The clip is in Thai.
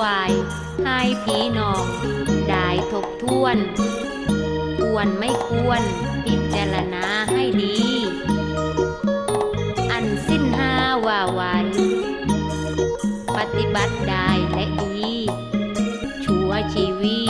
วายให้พี่นอกได้ทบทวน ควรไม่ควรพิจารณาให้ดี อันสิ้นห้าว่าวันปฏิบัติได้และดี ชัวชีวี